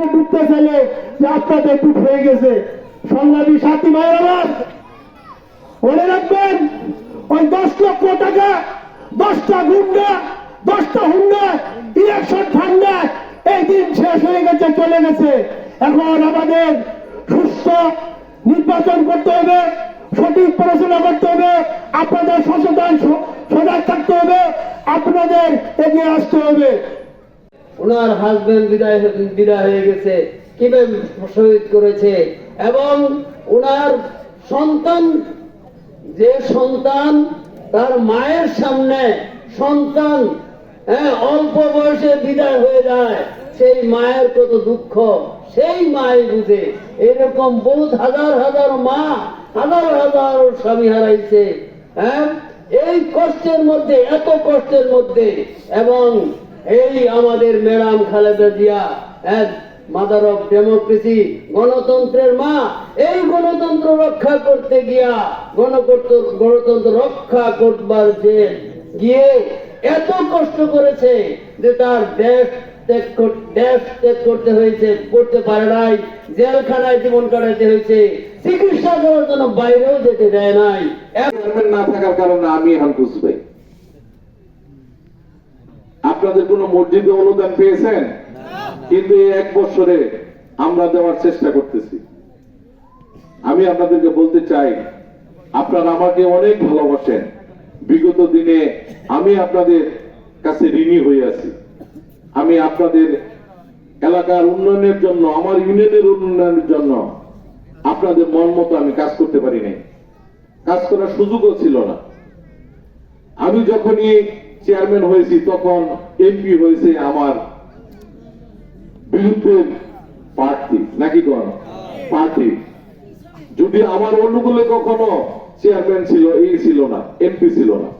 একটু ডুবতে চাইলে আপনাদের ডুব হয়ে গেছে। সংগ্রামী সাথী ভাই আমার, মনে রাখবেন, ওই দশ লক্ষ টাকা, দশটা গুন্ডা, দশটা হুন্ডা ইলেকশন ফান্ডা এই দিন শেষ হয়ে গেছে, চলে গেছে। এখন আমাদের সুস্থ নির্বাচন করতে হবে, সঠিক পড়াশোনা করতে হবে, আপনাদের সচেতন সজাগ থাকতে হবে, আপনাদের এগিয়ে আসতে হবে। ওনার হাজবেন্ড বিদায় বিদায় হয়ে গেছে। কীভাবে শহীদ করেছে? এবং ওনার সন্তান, যে সন্তান তার মায়ের সামনে সন্তান হ্যাঁ অল্প বয়সে বিদায় হয়ে যায়, সেই মায়ের কত দুঃখ, সেই মাই বুঝে। এরকম বহুত হাজার হাজার মা, হাজার হাজার স্বামী হারাইছে হ্যাঁ। এই কষ্টের মধ্যে, এত কষ্টের মধ্যে, এবং এই আমাদের madam Khaleda Zia mother of democracy গণতন্ত্রের মা। এই গণতন্ত্র রক্ষা করতে গিয়া গণতন্ত্র গণতন্ত্র রক্ষা করবার যে গিয়ে এত কষ্ট করেছে যে তার দেশ দেশ ত্যাগ করতে হয়েছে, করতে পারে নাই, জেলখানায় জীবন কাটাইতে হয়েছে, চিকিৎসা করার জন্য বাইরেও যেতে দেয় নাই। না থাকার কারণে আমি এখন খুঁজবে আপনাদের কোন মসজিদে অনুদান পেয়েছেন? কিন্তু এই এক বছরে আমরা দেওয়ার চেষ্টা করতেছি। আমি আপনাদেরকে বলতে চাই, আপনারা আমাকে অনেক ভালোবাসেন। বিগত দিনে আমি আপনাদের কাছে ঋণী হয়ে আছি। আমি আপনাদের এলাকার উন্নয়নের জন্য, আমার ইউনিয়নের উন্নয়নের জন্য আপনাদের মন মতো আমি কাজ করতে পারি নাই কাজ করার সুযোগও ছিল না। আমি যখনই চেয়ারম্যান হয়েছি তখন এমপি হয়েছে আমার বিরুদ্ধে প্রার্থী। নাকি কোন? প্রার্থী। যদি আমার অনুকূলে কখনো চেয়ারম্যান ছিল এই ছিল না, এমপি ছিল না।